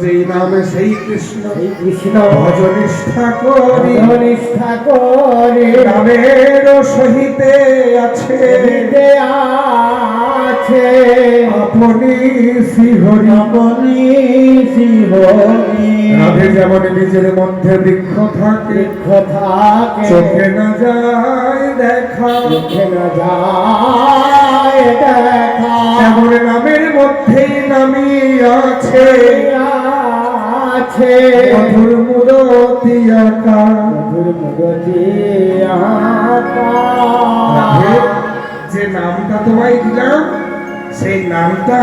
যেই নামে সেই কৃষ্ণ এই কৃষ্ণ ভজনিষ্ঠা করি। নিষ্ঠা করে। নামের সহিতে আছে। আছে। আপনি শ্রীহরি। আপনি শিবনি রাধে যেমন নিজের মধ্যে বৃক্ষ থাকে বৃক্ষ থাকে। চোখে না যায় দেখা। চোখে না যায় দেখা। এমন নামের মধ্যেই নামি আছে। আছে। মধুর মুরতি আকা মধুর রাধে, যে নামটা তোমায় দিলাম সেই নামটা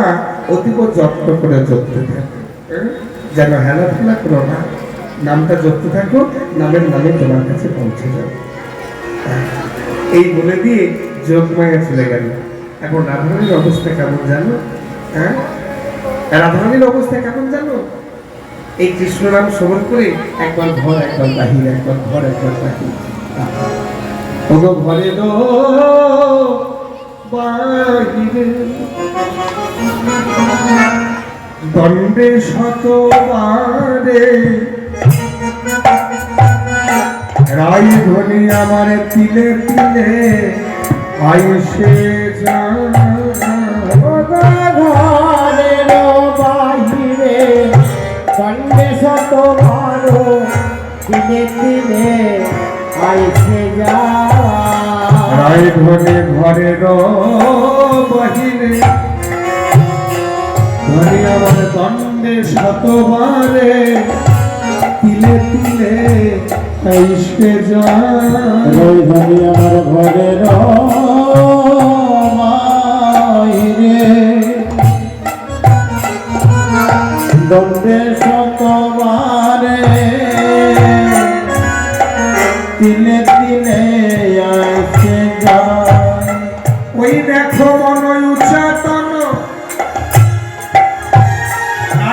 অতীব যত্ন করে জপতে থাকো। হ্যাঁ? যেন হেলা ফেলা করো না। নামটা জপতে থাকো নামের নামে তোমার কাছে পৌঁছে যাবে হ্যাঁ। এই বলে দিয়ে যোগমায়া চলে গেল। এখন রাধারানীর অবস্থা কেমন জানো? হ্যাঁ? রাধারানীর অবস্থা কেমন জানো? এই কৃষ্ণ নাম শ্রবণ করে একবার ঘর, একবার বাহির, একবার ঘর, একবার বাহির। ওগো ঘরে দো দণ্ডে শতবারে রাই ধ্বনি আমার তিলে তিলে আয়ুষে যা ভালো দিনে দিনে আইসে যা রায় ধনে ঘরে বাহিরে। ধরে আমার দণ্ডে শতবারে। তিলে তিলে ইস্কে যায় রইধনি আমার ঘরের বাহিরে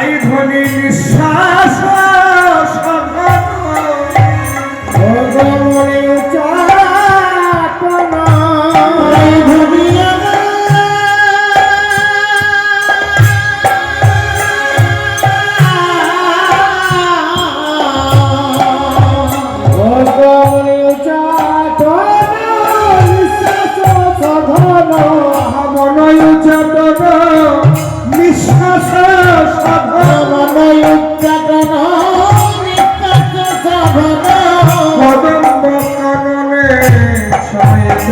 রাই ধ্বনি নিঃশ্বাস সঘন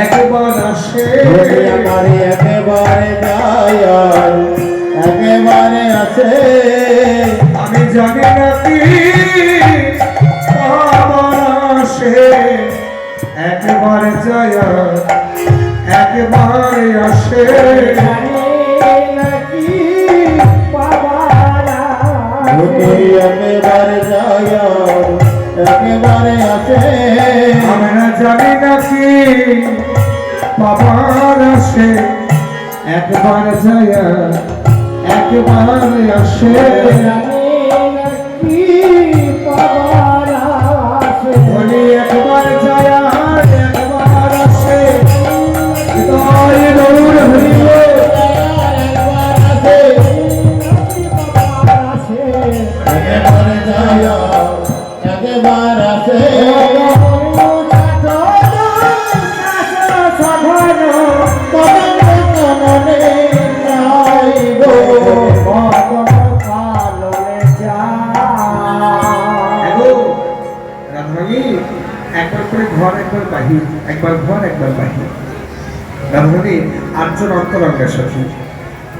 একবার আসে। আমার একবার যায় একবার আসে। আমি জানি না কি আবার আসে। একবার যায় একবার আসে। একেবারে যায় একেবারে আছে। আমরা জানি নাকি বাবার আসে। একবার যায় একবার আসে। বলি ঘর একবার বাহির, একবার ঘর, একবার বাহির। রাধারানী আটজন অন্তরঙ্গের সখী।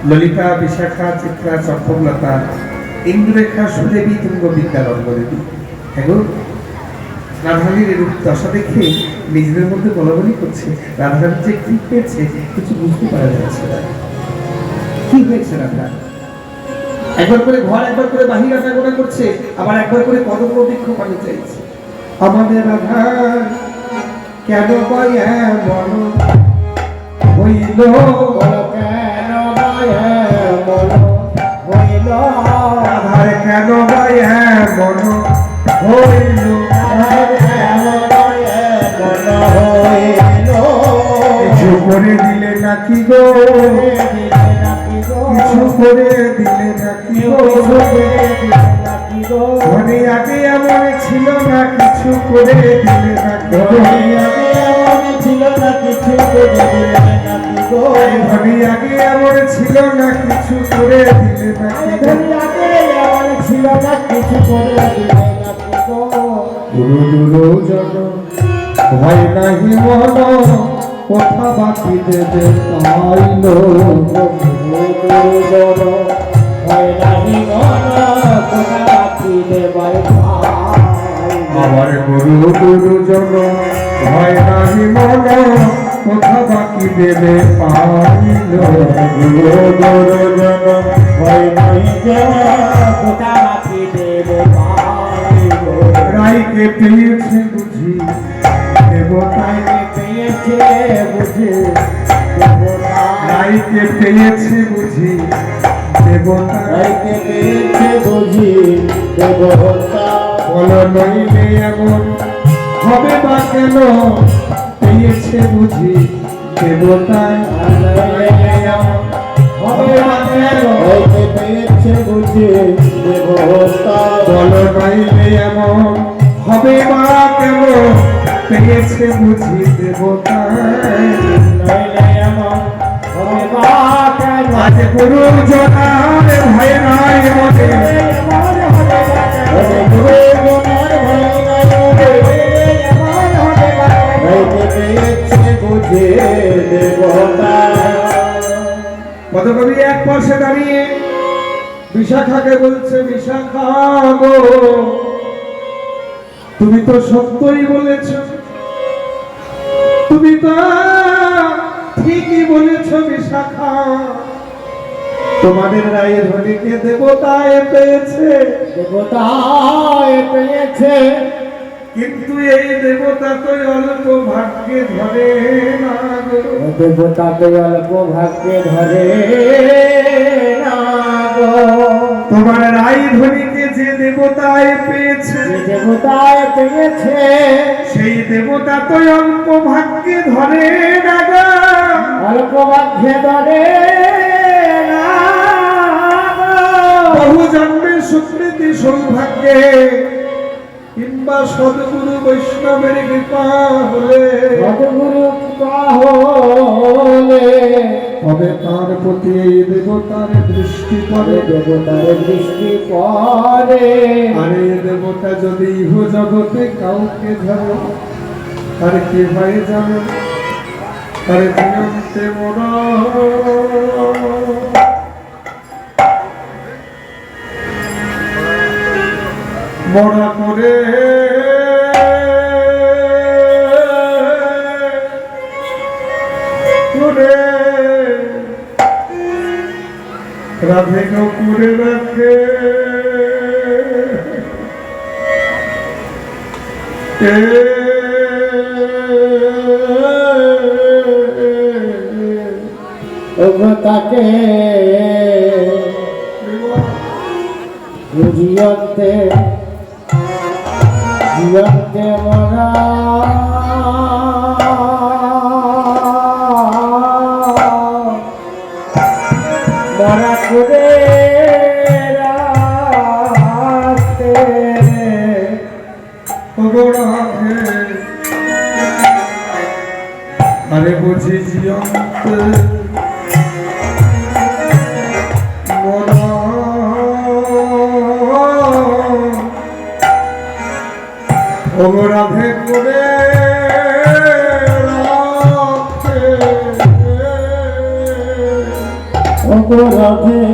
ললিতা, বিশাখা, চিত্রা, চম্পকলতা, ইন্দুরেখা, সুদেবী তুঙ্গ বিদ্যারঙ্গ দেবী এগো রাধারানীর এরূপ দশা দেখে নিজেদের মধ্যে বলাবলি করছে। রাধারানী যে কি পেয়েছে কিছু বুঝতে পারা যাচ্ছে না। কি হয়েছে রাধা? একবার করে ঘর, একবার করে বাহির আনাগোনা করছে, আবার একবার করে কদম বৃক্ষ পানি চাইছে। আমাদের আধার কেন বা এমন হইল বলো কেন মায়া মন? হইল আধার কেন বা এমন হইল কিছু করে দিলে নাকি গো? কিছু করে দিলে নাকি গো? ধনী আগে এমন ছিল না কিছু করে দিলে ধনী আগে এমন ছিল না কিছু করে দিলে ধনী আগে এমন ছিল না কিছু করে দিলে ধনী আগে এমন ছিল না কিছু করে দিলে নাকি গো? গুরু গুরু জন ভয় নাহি মন কথা বাকি দেবে আমার গুরু গুরু জন ভয় নাহি মন কথা বাকি দেবে পাইল। রাইকে পেয়েছে বুঝি দেবতায় রাইকে পেয়েছে বুঝি দেবতায় বলো নইলে এমন হবে বা কেন? পেয়েছে বুঝি দেবতায় হবে বা কেন? বলো নইলে এমন হবে বা কেন পেয়েছে বুঝি দেবতায় আজ গুরু জনার ভয় নাই মনে। পদকবি এক পাশে দাঁড়িয়ে বিশাখাকে বলছে বিশাখা গো তুমি তো সত্যই বলেছ তোমাদের রায়ের হলিকে দেবতায় পেয়েছে দেবতায় পেয়েছে কিন্তু এই দেবতা তো অল্প ভাগ্যে ধরে না গো। দেবতাকে অল্প ভাগ্যে ধরে না তোমার রাই ধনীকে যে দেবতায় পেয়েছে দেবতায় পেয়েছে সেই দেবতা তো অল্প ভাগ্যে ধরে না। অল্প ভাগ্যে ধরে বহু জন্মের সুকৃতি সৌভাগ্যে কিংবা সদগুরু বৈষ্ণবের কৃপা হলে। সদ্গুরু কৃপা হলে। তবে তার প্রতি এই দেবতার দৃষ্টি পড়ে। দেবতার দৃষ্টি পরে আর দেবতা যদি ইহ জগতে কাউকে ধরে তার কি হয়ে যাবে তার জীবনতে মোরা মরা করে। করে রাধে করে রাখে তাকে জিয়ন্তে জিয়ন্তে মরা মরা করে রাখতে আরে বুঝি জিয়ন্ত রাধে করে রাধে।